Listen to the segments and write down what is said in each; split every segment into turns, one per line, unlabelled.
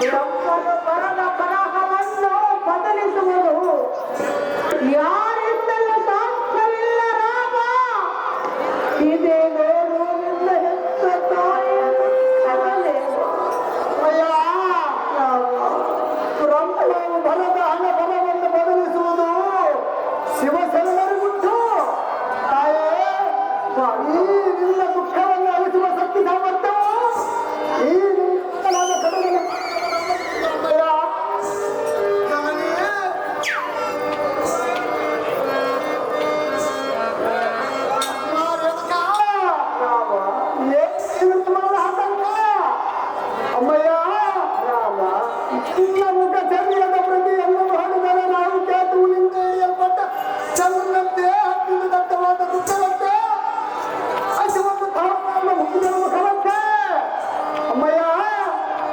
Thank you.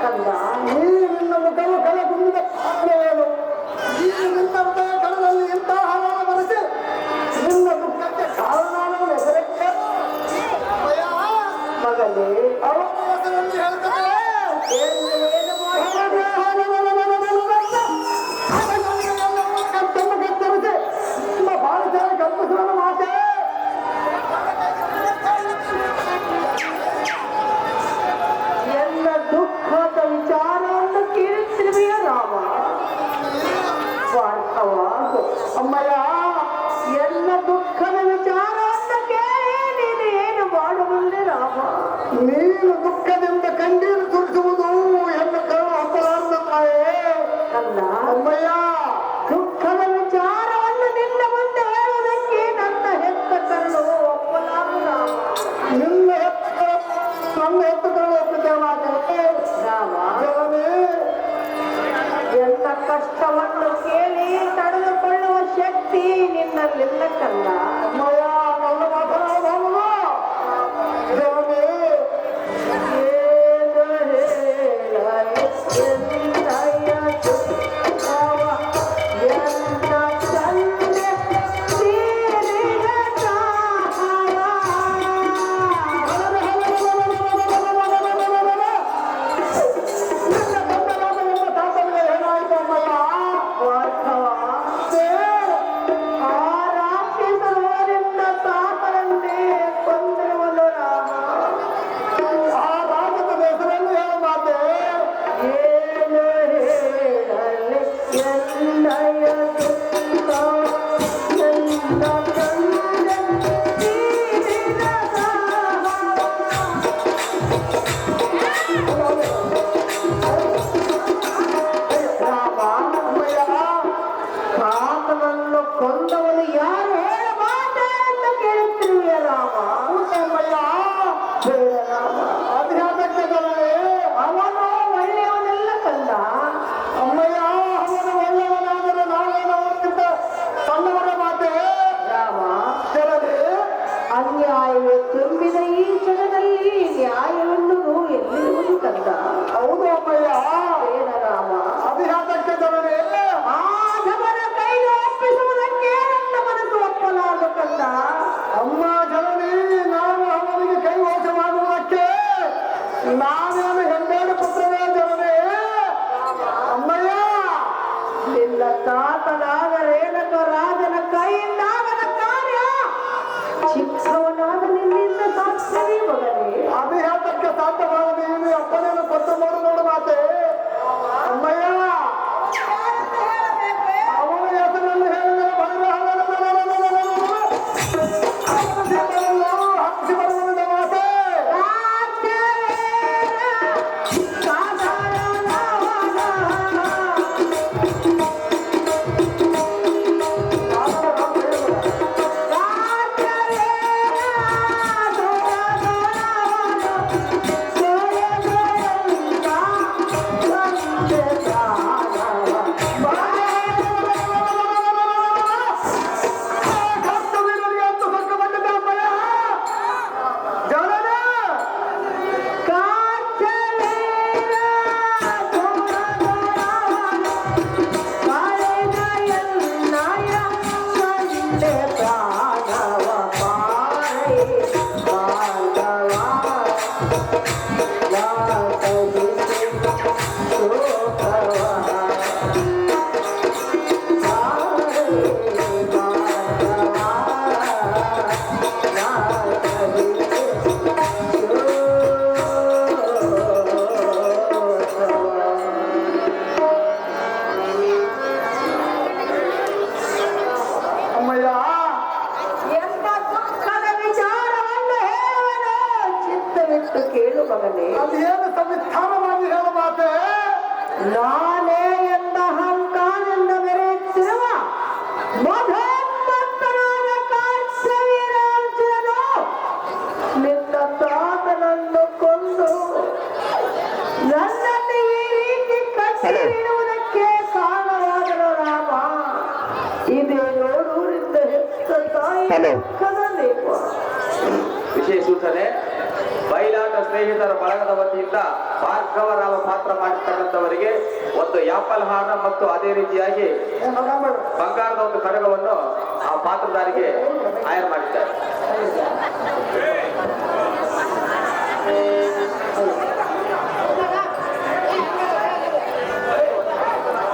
ಕಲ್ಲ
ನೀ
ನಿನ್ನ
ಮುಖವು ಕಲಗುಂದ ಪಾತ್ರೆಯನು ನೀ
ನಿನ್ನ
ಮುಖ
ಕಲ ದುಃಖದಿಂದ
ಕಂಡೀರು ಹಲೋ.
ವಿಶೇಷ ಸೂಚನೆ ಬಯಲಾಟ ಸ್ನೇಹಿತರ ಬಳಗದ ವತಿಯಿಂದ ಭಾರ್ಗವರಾಮ ಪಾತ್ರ ಮಾಡಿರ್ತಕ್ಕಂಥವರಿಗೆ ಒಂದು ಯಾಪಲ್ ಹಾರ ಮತ್ತು ಅದೇ ರೀತಿಯಾಗಿ ಬಂಗಾರದ ಒಂದು ಕಡಗವನ್ನು ಆ ಪಾತ್ರದಾರಿಗೆ ಆಯರ್ ಮಾಡಿದ್ದಾರೆ.